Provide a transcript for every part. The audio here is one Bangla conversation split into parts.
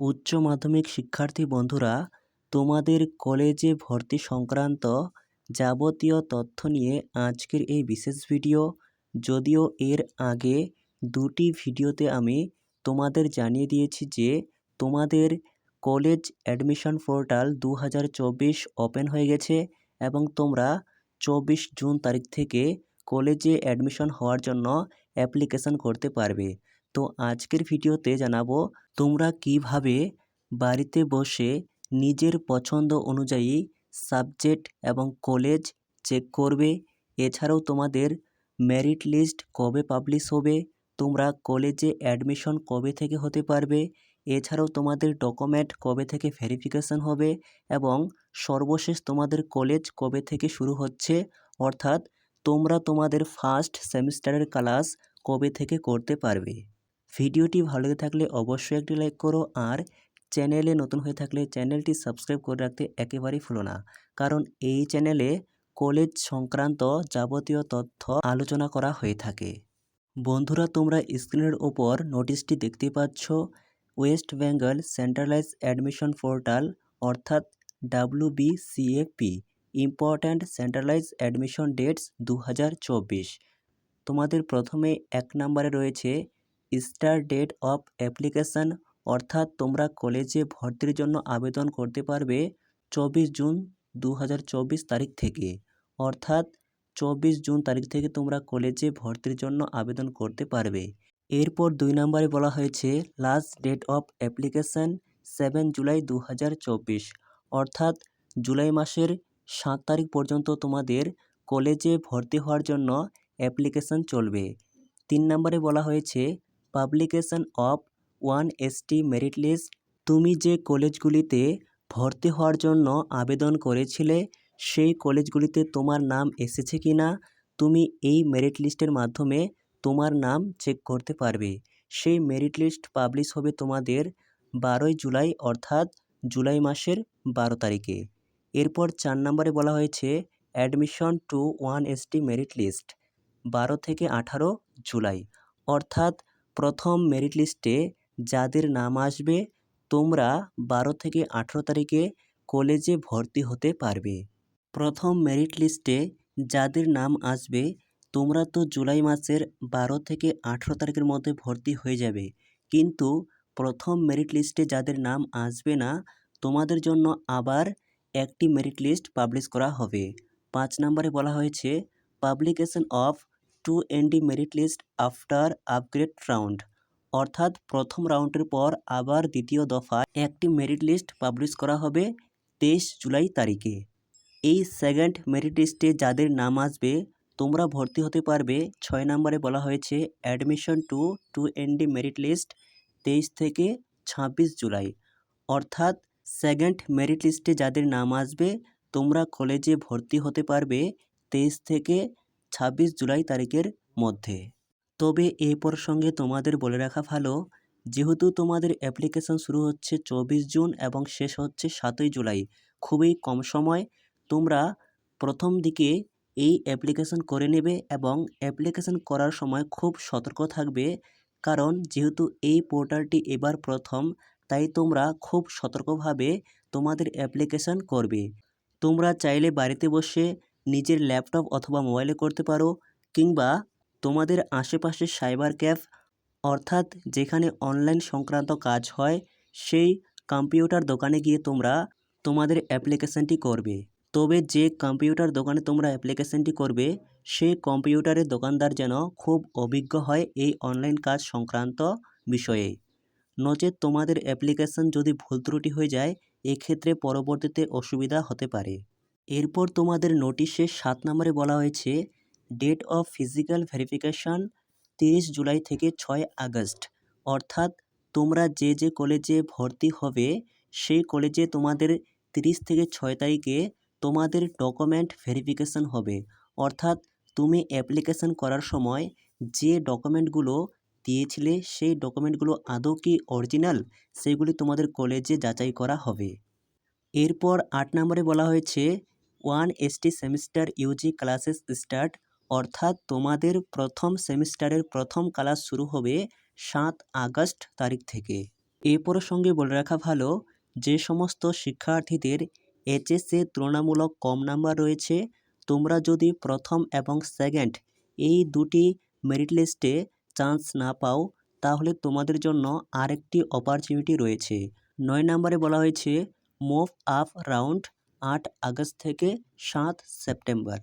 উচ্চ মাধ্যমিক শিক্ষার্থী বন্ধুরা, তোমাদের কলেজে ভর্তি সংক্রান্ত যাবতীয় তথ্য নিয়ে আজকের এই বিশেষ ভিডিও। যদিও এর আগে দুটি ভিডিওতে আমি তোমাদের জানিয়ে দিয়েছি যে, তোমাদের কলেজ অ্যাডমিশন পোর্টাল দু হাজার চব্বিশ ওপেন হয়ে গেছে এবং তোমরা চব্বিশ জুন তারিখ থেকে কলেজে অ্যাডমিশন হওয়ার জন্য অ্যাপ্লিকেশন করতে পারবে। তো আজকের ভিডিওতে জানাব তোমরা কীভাবে বাড়িতে বসে নিজের পছন্দ অনুযায়ী সাবজেক্ট এবং কলেজ চেক করবে? এছাড়াও তোমাদের মেরিট লিস্ট কবে পাবলিশ হবে? তোমরা কলেজে অ্যাডমিশন কবে থেকে হতে পারবে? এছাড়াও তোমাদের ডকুমেন্ট কবে থেকে ভেরিফিকেশন হবে? এবং সর্বশেষ তোমাদের কলেজ কবে থেকে শুরু হচ্ছে? অর্থাৎ তোমরা তোমাদের ফার্স্ট সেমিস্টারের ক্লাস কবে থেকে করতে পারবে? ভিডিওটি ভালো লেগে থাকলে অবশ্যই একটি লাইক করো আর চ্যানেলে নতুন হয়ে থাকলে চ্যানেলটি সাবস্ক্রাইব করে রাখতে একেবারেই ভুলো না। কারণ এই চ্যানেলে কলেজ সংক্রান্ত যাবতীয় তথ্য আলোচনা করা হয়ে থাকে। বন্ধুরা, তোমরা স্ক্রিনের ওপর নোটিশটি দেখতে পাচ্ছ, West Bengal centralise admission portal, অর্থাৎ W BCAP important centralise admission dates দু হাজার চব্বিশ। তোমাদের প্রথমে এক নম্বরে রয়েছে স্টার ডেট অফ অ্যাপ্লিকেশান, অর্থাৎ তোমরা কলেজে ভর্তির জন্য আবেদন করতে পারবে চব্বিশ জুন দু হাজার চব্বিশ তারিখ থেকে। অর্থাৎ চব্বিশ জুন তারিখ থেকে তোমরা কলেজে ভর্তির জন্য আবেদন করতে পারবে। এরপর দুই নম্বরে বলা হয়েছে, last date of application seven July দু হাজার চব্বিশ। অর্থাৎ জুলাই মাসের সাত তারিখ পর্যন্ত তোমাদের কলেজে ভর্তি হওয়ার জন্য অ্যাপ্লিকেশান চলবে। তিন নম্বরে বলা হয়েছে publication of first merit list তুমি যে কলেজগুলিতে ভর্তি হওয়ার জন্য আবেদন করেছিলে, সেই কলেজগুলিতে তোমার নাম এসেছে কি না, তুমি এই মেরিট লিস্টের মাধ্যমে তোমার নাম চেক করতে পারবে। সেই মেরিট লিস্ট পাবলিশ হবে তোমাদের বারোই জুলাই, অর্থাৎ জুলাই মাসের বারো তারিখে। এরপর চার নম্বরে বলা হয়েছে admission to first merit list বারো থেকে আঠারো জুলাই, অর্থাৎ প্রথম মেরিট লিস্টে যাদের নাম আসবে, তোমরা বারো থেকে আঠেরো তারিখে কলেজে ভর্তি হতে পারবে। প্রথম মেরিট লিস্টে যাদের নাম আসবে, তোমরা তো জুলাই মাসের বারো থেকে আঠেরো তারিখের মধ্যে ভর্তি হয়ে যাবে। কিন্তু প্রথম মেরিট লিস্টে যাদের নাম আসবে না, তোমাদের জন্য আবার একটি মেরিট লিস্ট পাবলিশ করা হবে। পাঁচ নম্বরে বলা হয়েছে publication of second merit list after upgrade round অর্থাৎ প্রথম রাউন্ডের পর আবার দ্বিতীয় দফায় একটি মেরিট লিস্ট পাবলিশ করা হবে তেইশ জুলাই তারিখে। এই সেকেন্ড মেরিট লিস্টে যাদের নাম আসবে, তোমরা ভর্তি হতে পারবে। ছয় নম্বরে বলা হয়েছে admission to second merit list তেইশ থেকে ছাব্বিশ জুলাই। অর্থাৎ সেকেন্ড মেরিট লিস্টে যাদের নাম আসবে, তোমরা কলেজে ভর্তি হতে পারবে তেইশ থেকে ছাব্বিশ জুলাই তারিখের মধ্যে। তবে এই প্রসঙ্গে তোমাদের বলে রাখা ভালো, যেহেতু তোমাদের অ্যাপ্লিকেশন শুরু হচ্ছে চব্বিশ জুন এবং শেষ হচ্ছে সাতই জুলাই। খুবই কম সময়। তোমরা প্রথম দিকে এই অ্যাপ্লিকেশন করে নেবে এবং অ্যাপ্লিকেশন করার সময় খুব সতর্ক থাকবে, কারণ যেহেতু এই পোর্টালটি এবার প্রথম, তাই তোমরা খুব সতর্কভাবে তোমাদের অ্যাপ্লিকেশন করবে। তোমরা চাইলে বাড়িতে বসে নিজের ল্যাপটপ অথবা মোবাইলে করতে পারো কিংবা তোমাদের আশেপাশে সাইবার ক্যাফ, অর্থাৎ যেখানে অনলাইন সংক্রান্ত কাজ হয়, সেই কম্পিউটার দোকানে গিয়ে তোমরা তোমাদের অ্যাপ্লিকেশানটি করবে। তবে যে কম্পিউটার দোকানে তোমরা অ্যাপ্লিকেশানটি করবে সেই কম্পিউটারের দোকানদার যেন খুব অভিজ্ঞ হয় এই অনলাইন কাজ সংক্রান্ত বিষয়ে। নচেত তোমাদের অ্যাপ্লিকেশান যদি ভুল ত্রুটি হয়ে যায়, এক্ষেত্রে পরবর্তীতে অসুবিধা হতে পারে। এরপর তোমাদের নোটিশে সাত নম্বরে বলা হয়েছে, ডেট অফ ফিজিক্যাল ভেরিফিকেশান তিরিশ জুলাই থেকে ছয় আগস্ট। অর্থাৎ তোমরা যে যে কলেজে ভর্তি হবে, সেই কলেজে তোমাদের তিরিশ থেকে ছয় তারিখে তোমাদের ডকুমেন্ট ভেরিফিকেশান হবে। অর্থাৎ তুমি অ্যাপ্লিকেশান করার সময় যে ডকুমেন্টগুলো দিয়েছিলে, সেই ডকুমেন্টগুলো আদৌ কি অরিজিনাল, সেগুলি তোমাদের কলেজে যাচাই করা হবে। এরপর আট নম্বরে বলা হয়েছে first semester UG classes start, অর্থাৎ তোমাদের প্রথম সেমিস্টারের প্রথম ক্লাস শুরু হবে সাত আগস্ট তারিখ থেকে। এ প্রসঙ্গে বলে রাখা ভালো, যে সমস্ত শিক্ষার্থীদের এইচএসে তুলনামূলক কম নাম্বার রয়েছে, তোমরা যদি প্রথম এবং সেকেন্ড এই দুটি মেরিট লিস্টে চান্স না পাও, তাহলে তোমাদের জন্য আরেকটি অপরচুনিটি রয়েছে। নয় নম্বরে বলা হয়েছে, মুভ আপ রাউন্ড আট আগস্ট থেকে সাত সেপ্টেম্বর।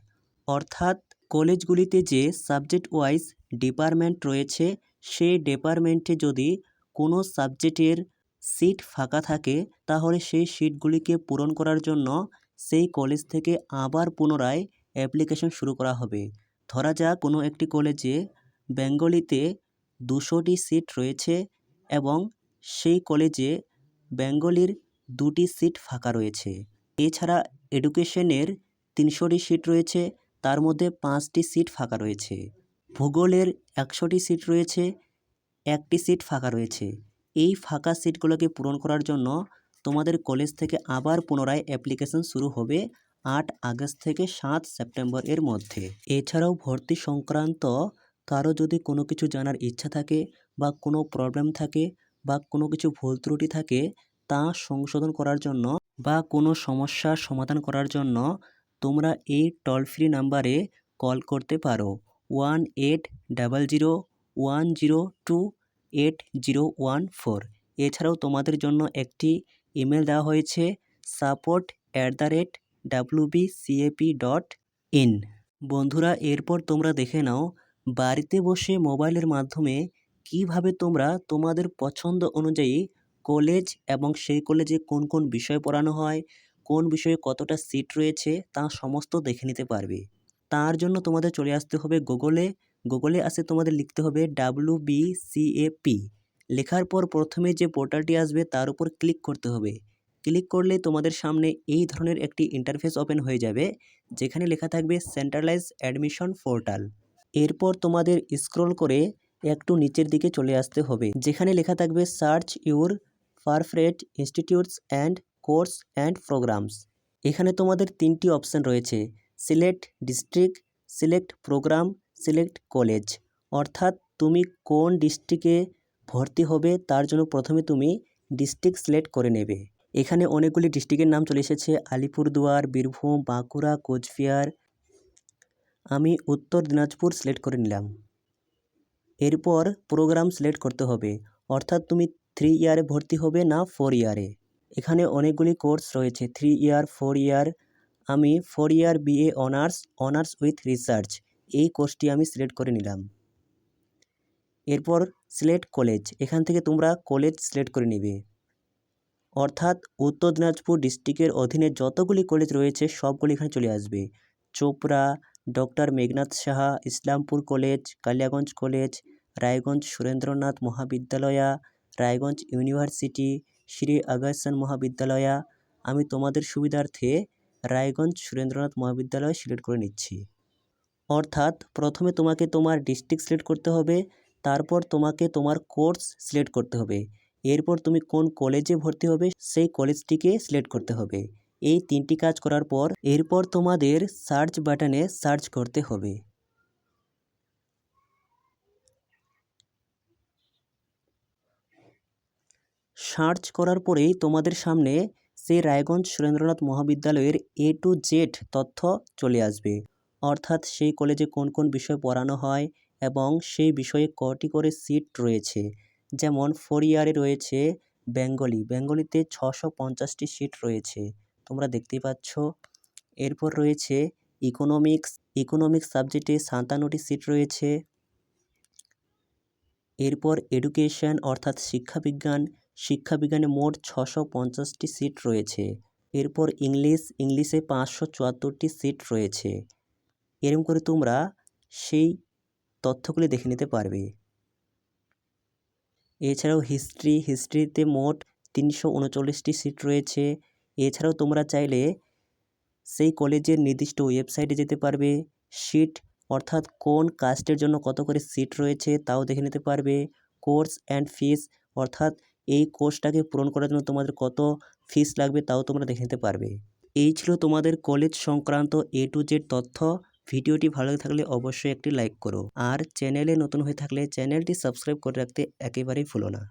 অর্থাৎ কলেজগুলিতে যে সাবজেক্ট ওয়াইজ ডিপার্টমেন্ট রয়েছে সেই ডিপার্টমেন্টে যদি কোনো সাবজেক্টের সিট ফাঁকা থাকে, তাহলে সেই সিটগুলিকে পূরণ করার জন্য সেই কলেজ থেকে আবার পুনরায় অ্যাপ্লিকেশন শুরু করা হবে। ধরা যাক কোনো একটি কলেজে বেঙ্গলিতে দুশোটি সিট রয়েছে এবং সেই কলেজে বেঙ্গলির দুটি সিট ফাঁকা রয়েছে। এছাড়া এডুকেশনের তিনশোটি সিট রয়েছে, তার মধ্যে পাঁচটি সিট ফাঁকা রয়েছে। ভূগোলের একশোটি সিট রয়েছে, একটি সিট ফাঁকা রয়েছে। এই ফাঁকা সিটগুলোকে পূরণ করার জন্য তোমাদের কলেজ থেকে আবার পুনরায় অ্যাপ্লিকেশন শুরু হবে আট আগস্ট থেকে সাত সেপ্টেম্বর এর মধ্যে। এছাড়াও ভর্তি সংক্রান্ত কারও যদি কোনো কিছু জানার ইচ্ছা থাকে বা কোনো প্রবলেম থাকে বা কোনো কিছু ভুল ত্রুটি থাকে তা সংশোধন করার জন্য বা কোনো সমস্যার সমাধান করার জন্য তোমরা এই টোল ফ্রি নাম্বারে কল করতে পারো। One eight double zero one zero two eight zero one four এছাড়াও তোমাদের জন্য একটি ইমেল দেওয়া হয়েছে support at the rate WB CAP dot in বন্ধুরা, এরপর তোমরা দেখে নাও বাড়িতে বসে মোবাইলের মাধ্যমে কীভাবে তোমরা তোমাদের পছন্দ অনুযায়ী কলেজ এবং সেই কলেজে কোন কোন বিষয় পড়ানো হয়, কোন বিষয়ে কতটা সিট রয়েছে, তা সমস্ত দেখে নিতে পারবে। তার জন্য তোমাদের চলে আসতে হবে গুগলে গুগলে আসে তোমাদের লিখতে হবে ডাব্লু বি সিএপি লেখার পর প্রথমে যে পোর্টালটি আসবে, তার উপর ক্লিক করতে হবে। ক্লিক করলে তোমাদের সামনে এই ধরনের একটি ইন্টারফেস ওপেন হয়ে যাবে, যেখানে লেখা থাকবে সেন্ট্রালাইজ অ্যাডমিশন পোর্টাল এরপর তোমাদের স্ক্রল করে একটু নিচের দিকে চলে আসতে হবে, যেখানে লেখা থাকবে search your perfect institutes and course and programs এখানে তোমাদের তিনটি অপশান রয়েছে। Select district select program select college অর্থাৎ তুমি কোন ডিস্ট্রিক্টে ভর্তি হবে, তার জন্য প্রথমে তুমি ডিস্ট্রিক্ট সিলেক্ট করে নেবে। এখানে অনেকগুলি ডিস্ট্রিক্টের নাম চলে এসেছে। আলিপুরদুয়ার, বীরভূম, বাঁকুড়া, কোচবিহার। আমি উত্তর দিনাজপুর সিলেক্ট করে নিলাম। এরপর প্রোগ্রাম সিলেক্ট করতে হবে। অর্থাৎ তুমি থ্রি ইয়ারে ভর্তি হবে না ফোর ইয়ারে এখানে অনেকগুলি কোর্স রয়েছে। থ্রি ইয়ার ফোর ইয়ার আমি four year BA honours honours with research এই কোর্সটি আমি সিলেক্ট করে নিলাম। এরপর সিলেক্ট কলেজ এখান থেকে তোমরা কলেজ সিলেক্ট করে নিবে। অর্থাৎ উত্তর দিনাজপুর ডিস্ট্রিক্টের অধীনে যতগুলি কলেজ রয়েছে, সবগুলি এখানে চলে আসবে। Chopra doctor Meghnath Saha, Islampur college Kaliaganj college Raiganj Surendranath Mahavidyalaya Raiganj university Shri Agrasen Mahavidyalaya. আমি তোমাদের সুবিধার্থে রায়গঞ্জ সুরেন্দ্রনাথ মহাবিদ্যালয় সিলেক্ট করে নিচ্ছি। অর্থাৎ প্রথমে তোমাকে তোমার ডিস্ট্রিক্ট সিলেক্ট করতে হবে, তারপর তোমাকে তোমার কোর্স সিলেক্ট করতে হবে। এরপর তুমি কোন কলেজে ভর্তি হবে, সেই কলেজটিকে সিলেক্ট করতে হবে। এই তিনটি কাজ করার পর এরপর তোমাদের সার্চ বাটনে সার্চ করতে হবে। সার্চ করার পরেই তোমাদের সামনে সেই রায়গঞ্জ সুরেন্দ্রনাথ মহাবিদ্যালয়ের এ টু জেড তথ্য চলে আসবে। অর্থাৎ সেই কলেজে কোন কোন বিষয় পড়ানো হয় এবং সেই বিষয়ে কটি করে সিট রয়েছে। যেমন ফোর ইয়ারে রয়েছে বেঙ্গলি, বেঙ্গলিতে ছশো পঞ্চাশটি সিট রয়েছে। তোমরা দেখতেই পাচ্ছ। এরপর রয়েছে ইকোনমিক্স ইকোনমিক্স সাবজেক্টে সাতান্নটি সিট রয়েছে। এরপর এডুকেশন অর্থাৎ শিক্ষাবিজ্ঞান শিক্ষাবিজ্ঞানে মোট ছশো পঞ্চাশটি সিট রয়েছে। এরপর ইংলিশ, ইংলিশে পাঁচশো চুয়াত্তরটি সিট রয়েছে। এরম করে তোমরা সেই তথ্যগুলি দেখে নিতে পারবে। এছাড়াও হিস্ট্রি, হিস্ট্রিতে মোট তিনশো উনচল্লিশটি সিট রয়েছে। এছাড়াও তোমরা চাইলে সেই কলেজের নির্দিষ্ট ওয়েবসাইটে যেতে পারবে। সিট অর্থাৎ কোন কাস্টের জন্য কত করে সিট রয়েছে তাও দেখে নিতে পারবে। কোর্স অ্যান্ড ফিস অর্থাৎ এই কোর্সটাকে পূরণ করার জন্য তোমাদের কত ফিস লাগবে তাও তোমরা দেখে নিতে পারবে। এই ছিল তোমাদের কলেজ সংক্রান্ত এ টু জেড তথ্য। ভিডিওটি ভালো থাকলে অবশ্যই একটি লাইক করো। আর চ্যানেলে নতুন হয়ে থাকলে চ্যানেলটি সাবস্ক্রাইব করে রাখতে একেবারেই ভুলো না।